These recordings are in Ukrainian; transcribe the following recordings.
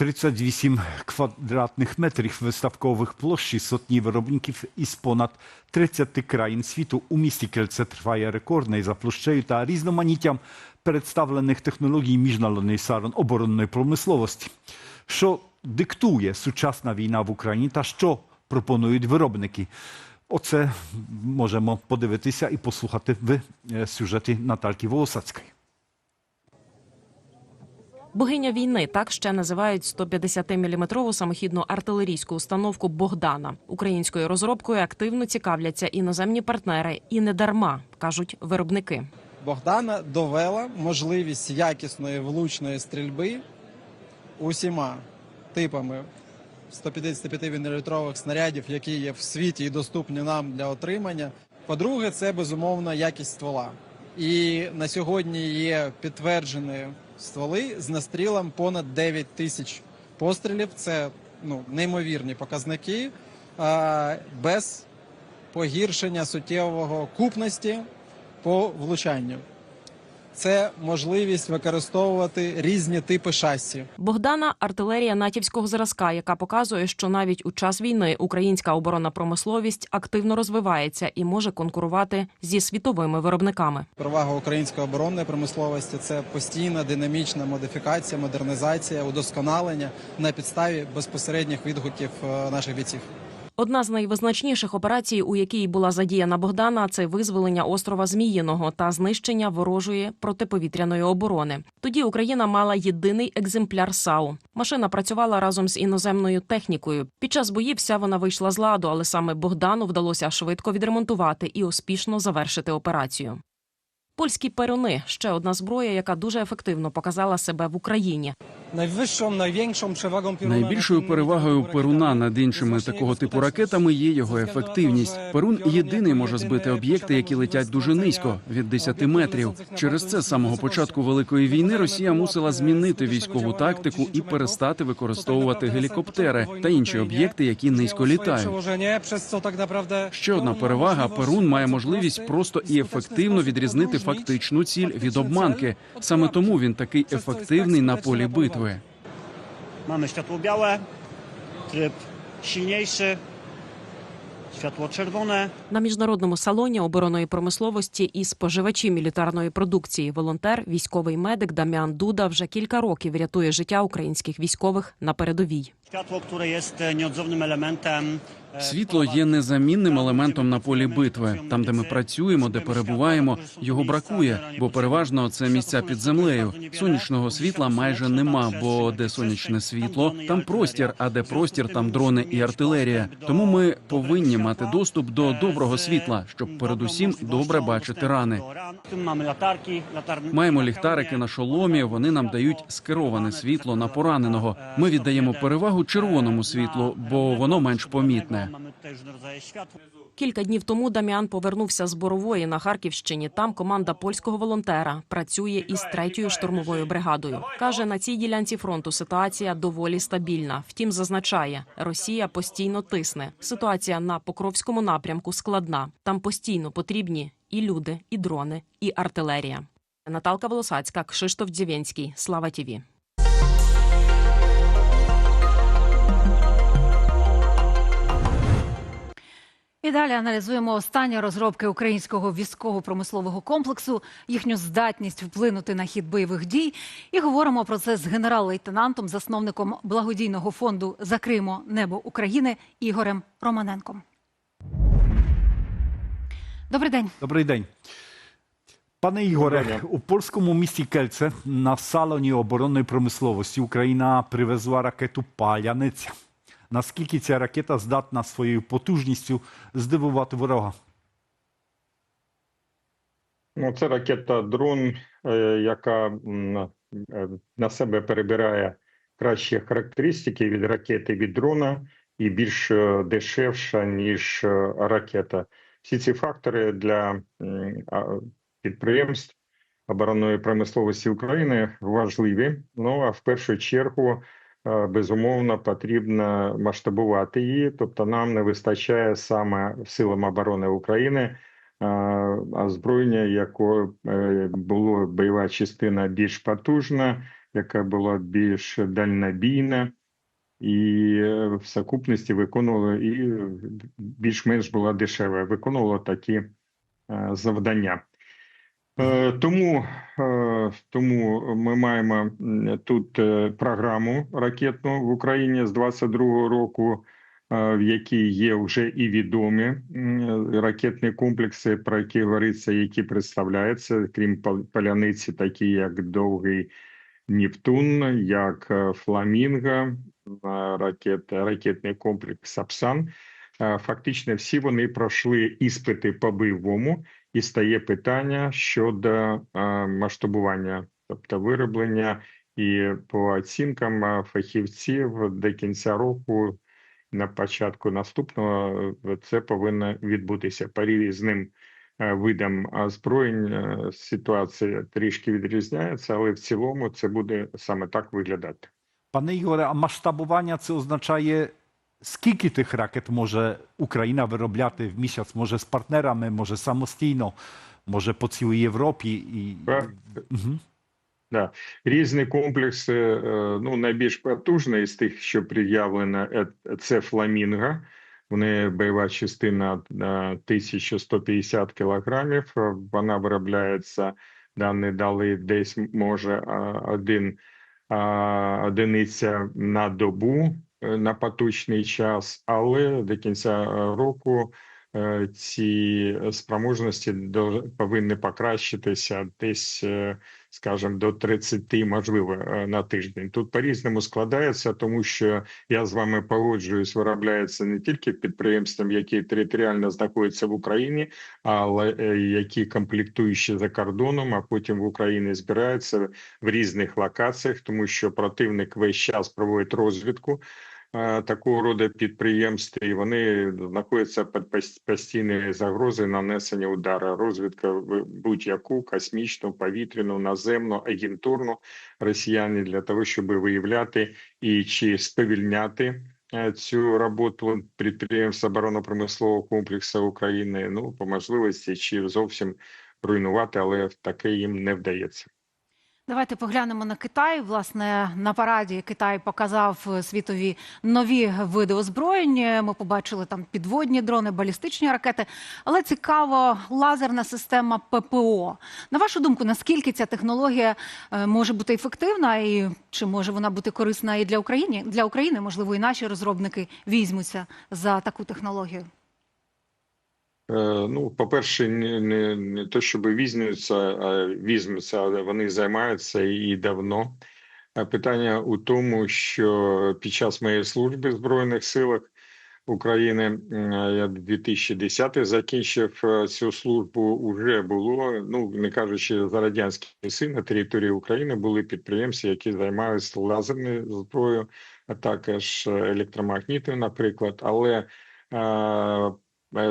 38 квадратних метрів виставкових площі сотні виробників із понад 30 країн світу. У місті Кельце триває рекордний за площею та різноманіттям представлених технологій міжнародної оборонної промисловості. Що диктує сучасна війна в Україні та що пропонують виробники? Оце можемо подивитися і послухати в е, сюжеті Натальки Волосацької. Богиня війни так ще називають 150-мм самохідну артилерійську установку Богдана. Українською розробкою активно цікавляться іноземні партнери, і не дарма кажуть виробники. Богдана довела можливість якісної влучної стрільби усіма типами 155 мм снарядів, які є в світі і доступні нам для отримання. По-друге, це безумовно якість ствола. І на сьогодні є підтверджені стволи з настрілом понад 9 тисяч пострілів. Це ну, неймовірні показники а, без погіршення суттєвого купності по влучанню. Це можливість використовувати різні типи шасі. Богдана артилерія натівського зразка, яка показує, що навіть у час війни українська оборонна промисловість активно розвивається і може конкурувати зі світовими виробниками. Перевага української оборонної промисловості це постійна динамічна модифікація, модернізація, удосконалення на підставі безпосередніх відгуків е, наших бійців. Одна з найвизначніших операцій, у якій була задіяна Богдана, це визволення острова Зміїного та знищення ворожої протиповітряної оборони. Тоді Україна мала єдиний екземпляр САУ. Машина працювала разом з іноземною технікою. Під час боїв вся вона вийшла з ладу, але саме Богдану вдалося швидко відремонтувати і успішно завершити операцію. Польські перуни ще одна зброя, яка дуже ефективно показала себе в Україні. Найвищою, найвищою перевагою Найбільшою перевагою Перуна над іншими такого типу ракетами є його ефективність. Перун єдиний може збити об'єкти, які летять дуже низько від 10 метрів. Через це з самого початку великої війни Росія мусила змінити військову тактику і перестати використовувати гелікоптери та інші об'єкти, які низько літають. Ще одна перевага: Перун має можливість просто і ефективно відрізнити фактичну ціль від обманки. Саме тому він такий ефективний на полі битви. Mamy światło białe, tryb silniejszy, Святло червоне На міжнародному салоні оборонної промисловості і споживачі мілітарної продукції. Волонтер, військовий медик Дам'ян Дуда вже кілька років рятує життя українських військових на передовій. Światło, które jest e, nieodzownym elementem. e, Світло є незамінним елементом на полі битви. Там, де ми працюємо, де перебуваємо, його бракує, бо переважно це місця під землею. Сонячного світла майже нема, бо де сонячне світло, там простір, а де простір, там дрони і артилерія. Тому ми повинні мати доступ до доброго світла, щоб передусім добре бачити рани. Маємо ліхтарики на шоломі. Вони нам дають скероване світло на пораненого. Ми віддаємо перевагу червоному світлу, бо воно менш помітне. Кілька днів тому Дам'ян повернувся з Борової на Харківщині. Там команда польського волонтера працює із третьою штурмовою бригадою. каже, на цій ділянці фронту ситуація доволі стабільна. Втім, зазначає, Росія постійно тисне. Ситуація на Покровському напрямку складна. Там постійно потрібні і люди, і дрони, і артилерія. Наталка Волосацька, Кшиштоф Дзєвєнський. Слава Тіві. І далі аналізуємо останні розробки українського військово-промислового комплексу, їхню здатність вплинути на хід бойових дій. І говоримо про це з генерал-лейтенантом, засновником благодійного фонду Закримо небо України Ігорем Романенком. Добрий день. Добрий день. Пане Ігоре, у польському місті Кельце на салоні оборонної промисловості Україна привезла ракету Паляниця. Наскільки ця ракета здатна своєю потужністю здивувати ворога? Ну, це ракета дрон, е, яка е, на себе перебирає кращі характеристики від ракети від дрона і більш е, дешевша, ніж ракета. Всі ці фактори для підприємств оборонної промисловості України важливі. Ну а в першу чергу, безумовно, потрібно масштабувати її. Тобто, нам не вистачає саме силам оборони України озброєння, е, було бойова частина більш потужна, яка була більш дальнобійна і е, в сукупності виконувала і більш-менш була дешева, виконувала такі е, завдання. Е, Тому, е, тому ми маємо тут е, програму ракетну в Україні з 22-го року, в якій є вже і відомі ракетні комплекси, про які говориться, які представляються, крім Пал- Паляниці, такі як Довгий Нептун, як Фламінго, ракет, ракетний комплекс Сапсан. Фактично всі вони пройшли іспити по бойовому, і стає питання щодо е, масштабування, тобто вироблення, і по оцінкам е, фахівців до кінця року, на початку наступного, е, це повинно відбутися по різним е, видам озброєнь. Ситуація трішки відрізняється, але в цілому це буде саме так виглядати. Panie Igore, a masztabowania co oznaczaje, skільки tych rakiet może Ukraina виробляти в місяць? Може з партнерами, може самостійно, може по цілій Європі? І... Мгм. Да. Різні комплекси, е, ну, найбільш потужний з тих, що пред'явлено, е, це Фламінго. Вони бойова частина е, 1150 кілограмів. Е, Вона виробляється, дані дали десь може один одиниця на добу на поточний час, але до кінця е, року е, ці спроможності повинні покращитися десь е, скажімо, до 30, можливо, е, на тиждень. Тут по-різному складається, тому що я з вами погоджуюсь, виробляється не тільки підприємствам, які територіально знаходяться в Україні, але е, які комплектуючі за кордоном, а потім в Україні збираються в різних локаціях, тому що противник весь час проводить розвідку. Е, Такого роду підприємств, і вони знаходяться під пос- постійною загрозою нанесення удару. Розвідка будь-яку космічну, повітряну, наземну, агентурну росіяни для того, щоб виявляти і чи сповільняти е, цю роботу підприємств оборонно-промислового комплексу України. Ну по можливості чи зовсім руйнувати, але таке їм не вдається. Давайте поглянемо на Китай. Власне, на параді Китай показав е, світові нові види озброєнь. Е, Ми побачили там підводні дрони, балістичні ракети. Але цікаво, лазерна система ППО. На вашу думку, наскільки ця технологія е, може бути ефективна, і чи може вона бути корисна і для України? Для України, можливо, і наші розробники візьмуться за таку технологію. Е, Ну, по-перше, не, не, не то, щоб візьмуться, а візьмуться, але вони займаються і давно. Е, Питання у тому, що під час моєї служби в Збройних силах України я 2010 закінчив е, цю службу. Вже було, ну не кажучи за радянські часи, на території України були підприємці, які займаються лазерною зброєю, а також електромагнітною, наприклад. Але е, Е,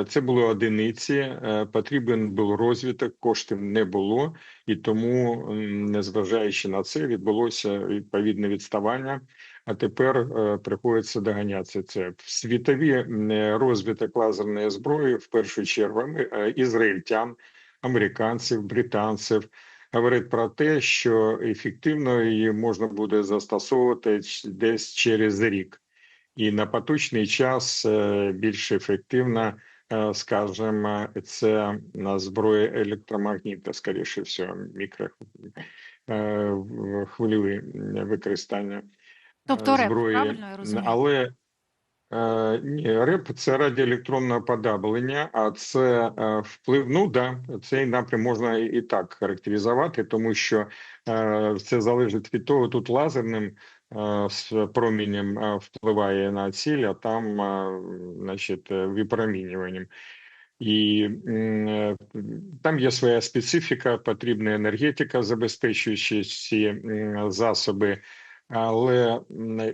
Це були одиниці, е, потрібен був розвиток, коштів не було, і тому, незважаючи на це, відбулося відповідне відставання. А тепер е, приходиться доганятися це в світові е, розвиток лазерної зброї, в першу чергу е, ізраїльтян, американців, британців. Говорить про те, що ефективно її можна буде застосовувати десь через рік, і на поточний час е, більш ефективна е, скажімо, це на зброя електромагніта, скоріше всього, мікрохвильові використання Тобто е, РЕП, зброї. правильно я розумію? Але ні, РЕП це радіоелектронне подавлення, а це вплив. Ну да, цей напрям можна і, так характеризувати, тому що це залежить від того, тут лазерним з промінням е, впливає на ціль, а там, е, значить, е, випромінюванням. І е, там є своя специфіка, потрібна енергетика, забезпечуючи ці засоби, але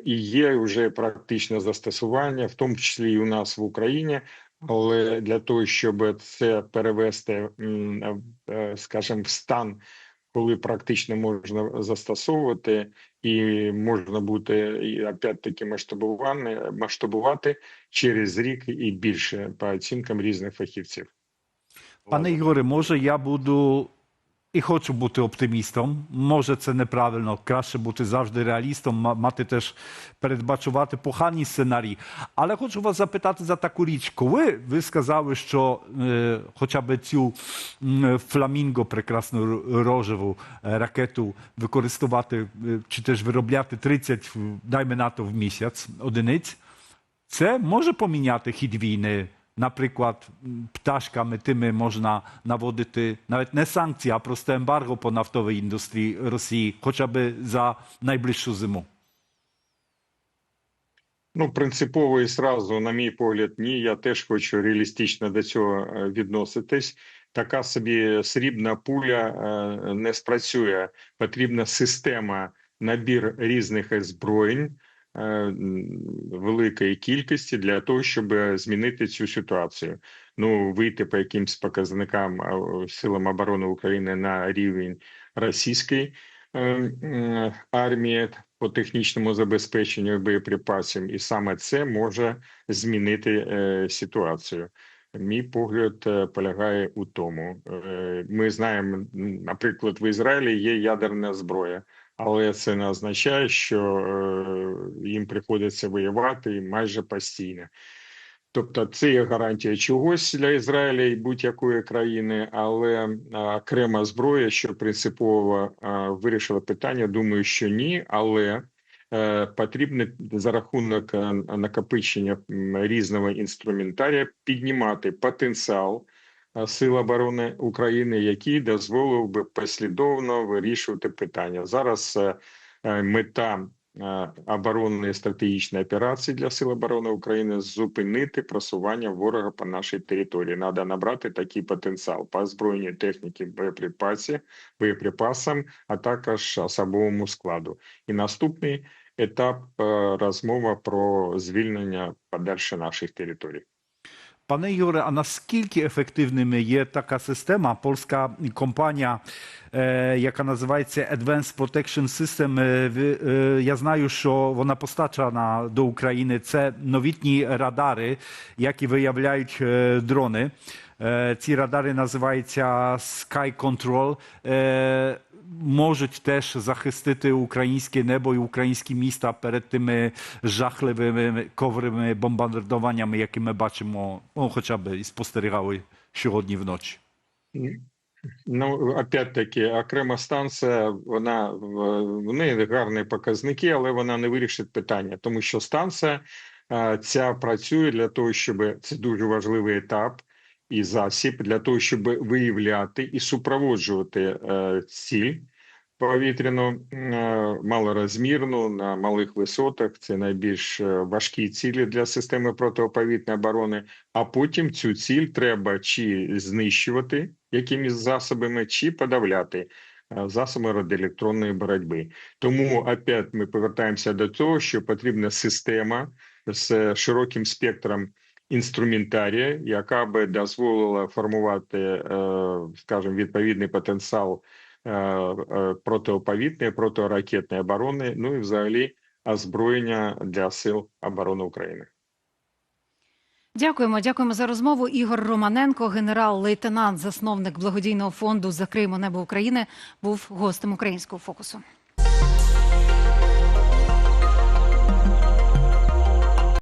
і є вже практичне застосування, в тому числі і у нас в Україні. Але для того, щоб це перевести, е, скажімо, в стан, коли практично можна застосовувати, і можна бути і опять-таки масштабувати, масштабувати через рік і більше по оцінкам різних фахівців. Пане Ігоре, може я буду і хочу бути оптимістом. Може, це неправильно. Краще бути завжди реалістом, мати теж передбачувати погані сценарії. Але хочу вас запитати за таку річ. Коли ви сказали, що е, хоча б цю м, фламінго, прекрасну рожеву е, ракету використовувати е, чи теж виробляти 30, дайме на то в місяць одиниць, це може поміняти хід війни. М, пташками тими можна наводити навіть не санкції, а просто ембарго по нафтовій індустрії Росії, хоча б за найближчу зиму. Ну, принципово і сразу, на мій погляд, ні. Я теж хочу реалістично до цього е, відноситись. Така собі срібна пуля е, не спрацює. Потрібна система, набір різних озброєнь великої кількості для того, щоб змінити цю ситуацію. Ну, вийти по якимсь показникам е, силам оборони України на рівень російської е, армії по технічному забезпеченню боєприпасів, і саме це може змінити е, ситуацію. Мій погляд е, полягає у тому. Е, ми знаємо, наприклад, в Ізраїлі є ядерна зброя, але це не означає, що е, їм приходиться воювати майже постійно. Тобто це є гарантія чогось для Ізраїля і будь-якої країни, але окрема зброя, що принципово вирішила питання, думаю, що ні, але потрібно за рахунок е, накопичення різного інструментарія піднімати потенціал е, Сил оборони України, який дозволив би послідовно вирішувати питання. Зараз е, е, мета оборонної стратегічної операції для Сил оборони України зупинити просування ворога по нашій території. Треба набрати такий потенціал по озброєнню техніки боєприпасів, боєприпасам, а також особовому складу. І наступний етап е, розмова про звільнення подальше наших територій. Пане Юре, а наскільки ефективними є така система? Польська компанія, е, яка називається Advanced Protection System, е, е, я знаю, що вона постачана до України. Це новітні радари, які виявляють дрони. Ці радари називаються Sky Control. Можуть теж захистити українське небо і українські міста перед тими жахливими коврими бомбардуваннями, які ми бачимо, ну, хоча б і спостерігали сьогодні вночі. Ну, опять-таки, окрема станція, вона в неї гарні показники, але вона не вирішить питання, тому що станція ця працює для того, щоб це дуже важливий етап і засіб для того, щоб виявляти і супроводжувати е, ціль повітряну е, малорозмірну на малих висотах. Це найбільш е, важкі цілі для системи протиповітряної оборони. А потім цю ціль треба чи знищувати якимись засобами, чи подавляти засоби радіоелектронної боротьби. Тому опять ми повертаємося до того, що потрібна система з широким спектром інструментарія, яка би дозволила формувати, е, скажімо, відповідний потенціал е, е, протиповітряної, протиракетної оборони, ну і взагалі озброєння для сил оборони України. Дякуємо, дякуємо за розмову. Ігор Романенко, генерал-лейтенант, засновник благодійного фонду Закриємо небо України, був гостем українського фокусу.